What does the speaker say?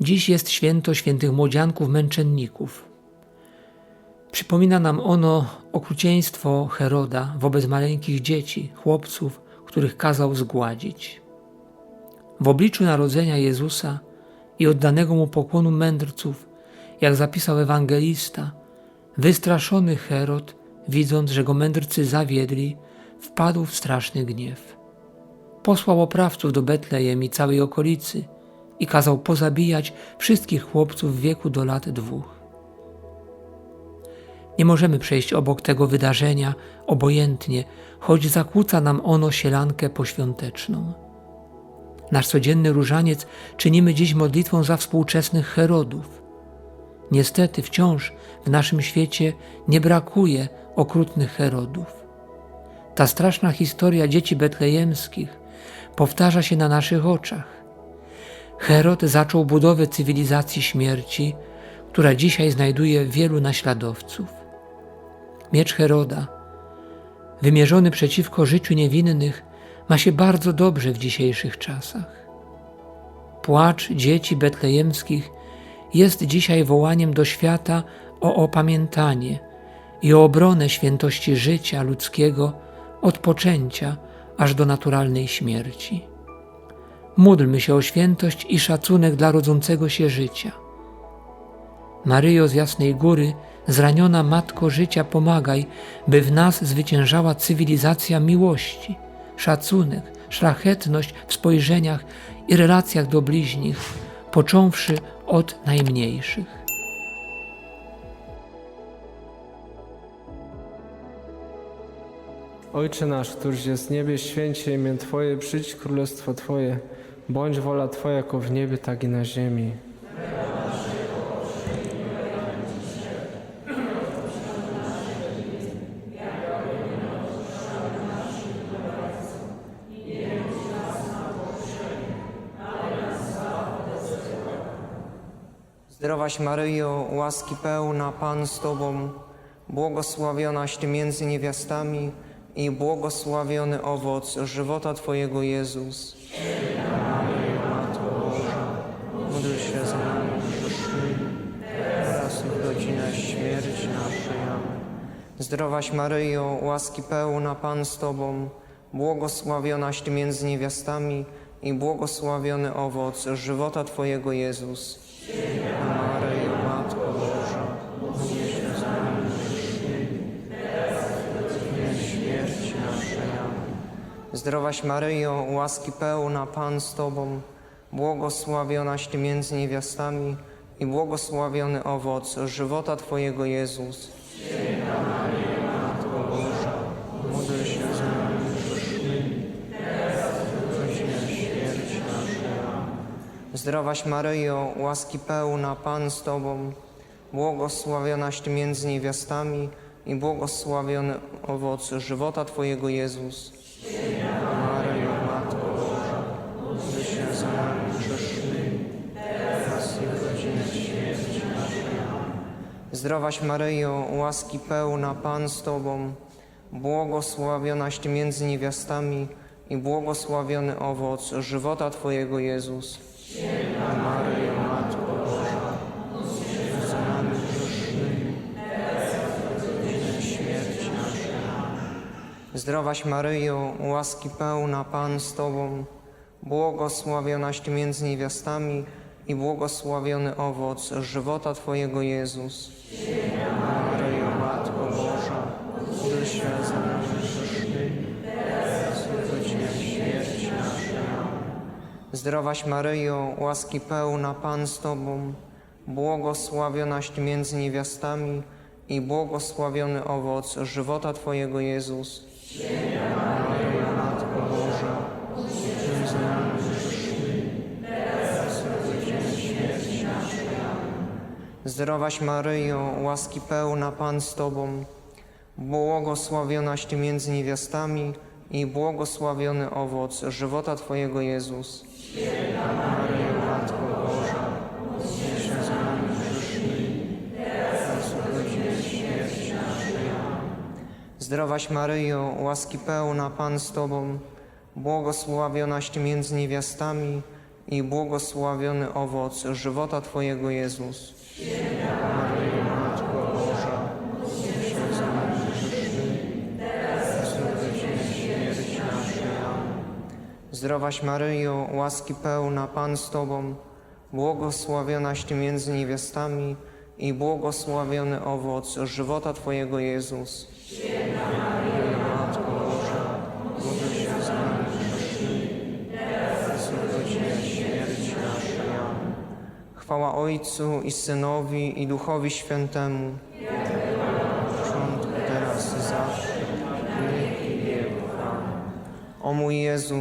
Dziś jest święto świętych młodzianków męczenników. Przypomina nam ono okrucieństwo Heroda wobec maleńkich dzieci, chłopców, których kazał zgładzić. W obliczu narodzenia Jezusa i oddanego mu pokłonu mędrców, jak zapisał ewangelista, wystraszony Herod, widząc, że go mędrcy zawiedli, wpadł w straszny gniew. Posłał oprawców do Betlejem i całej okolicy i kazał pozabijać wszystkich chłopców w wieku do lat dwóch. Nie możemy przejść obok tego wydarzenia obojętnie, choć zakłóca nam ono sielankę poświąteczną. Nasz codzienny różaniec czynimy dziś modlitwą za współczesnych Herodów. Niestety wciąż w naszym świecie nie brakuje okrutnych Herodów. Ta straszna historia dzieci betlejemskich powtarza się na naszych oczach. Herod zaczął budowę cywilizacji śmierci, która dzisiaj znajduje wielu naśladowców. Miecz Heroda, wymierzony przeciwko życiu niewinnych, ma się bardzo dobrze w dzisiejszych czasach. Płacz dzieci betlejemskich jest dzisiaj wołaniem do świata o opamiętanie i o obronę świętości życia ludzkiego od poczęcia aż do naturalnej śmierci. Módlmy się o świętość i szacunek dla rodzącego się życia. Maryjo z Jasnej Góry, zraniona Matko Życia, pomagaj, by w nas zwyciężała cywilizacja miłości, szacunek, szlachetność w spojrzeniach i relacjach do bliźnich, począwszy od najmniejszych. Ojcze nasz, któryś jest w niebie, święcie imię Twoje, przyjdź królestwo Twoje, bądź wola Twoja jako w niebie, tak i na ziemi. Zdrowaś Maryjo, łaski pełna, Pan z Tobą, błogosławionaś Ty między niewiastami i błogosławiony owoc żywota Twojego Jezus. Módl się nami teraz śmierci naszej. Zdrowaś Maryjo, łaski pełna, Pan z Tobą, błogosławionaś Ty między niewiastami i błogosławiony owoc żywota Twojego Jezus. Zdrowaś Maryjo, łaski pełna, Pan z Tobą, błogosławionaś Ty między niewiastami i błogosławiony owoc żywota Twojego Jezus. Matko za nami grzesznymi, teraz śmierci naszej. Zdrowaś Maryjo, łaski pełna, Pan z Tobą, błogosławionaś Ty między niewiastami i błogosławiony owoc żywota Twojego Jezus. Maryjo, Matko Boża, módl się za nami grzesznymi, teraz i w godzinę śmierci naszej. Amen. Zdrowaś Maryjo, łaski pełna, Pan z Tobą, błogosławionaś Ty między niewiastami i błogosławiony owoc żywota Twojego Jezus. Maryjo, Matko Boża, za nami grzesznymi, teraz śmierci naszej. Zdrowaś Maryjo, łaski pełna, Pan z Tobą, błogosławionaś Ty między niewiastami i błogosławiony owoc żywota Twojego Jezus. Maryjo, Matko Boża, módl się za nami grzesznymi, teraz i godzinę śmierci naszej. Zdrowaś Maryjo, łaski pełna, Pan z Tobą, błogosławionaś między niewiastami i błogosławiony owoc żywota Twojego Jezus. Zdrowaś Maryjo, łaski pełna, Pan z Tobą, błogosławionaś Ty między niewiastami i błogosławiony owoc żywota Twojego Jezus. Maryjo, Matko Boża, módl się za nami grzesznymi, teraz i śmierci naszej. Zdrowaś Maryjo, łaski pełna, Pan z Tobą, błogosławionaś Ty między niewiastami i błogosławiony owoc żywota Twojego Jezus. Maryjo, Boża. Zdrowaś Maryjo, łaski pełna, Pan z Tobą, błogosławionaś Ty między niewiastami i błogosławiony owoc żywota Twojego Jezus. Chwała Ojcu i Synowi i Duchowi Świętemu. Początku, teraz i zawsze, i. Amen. O mój Jezu,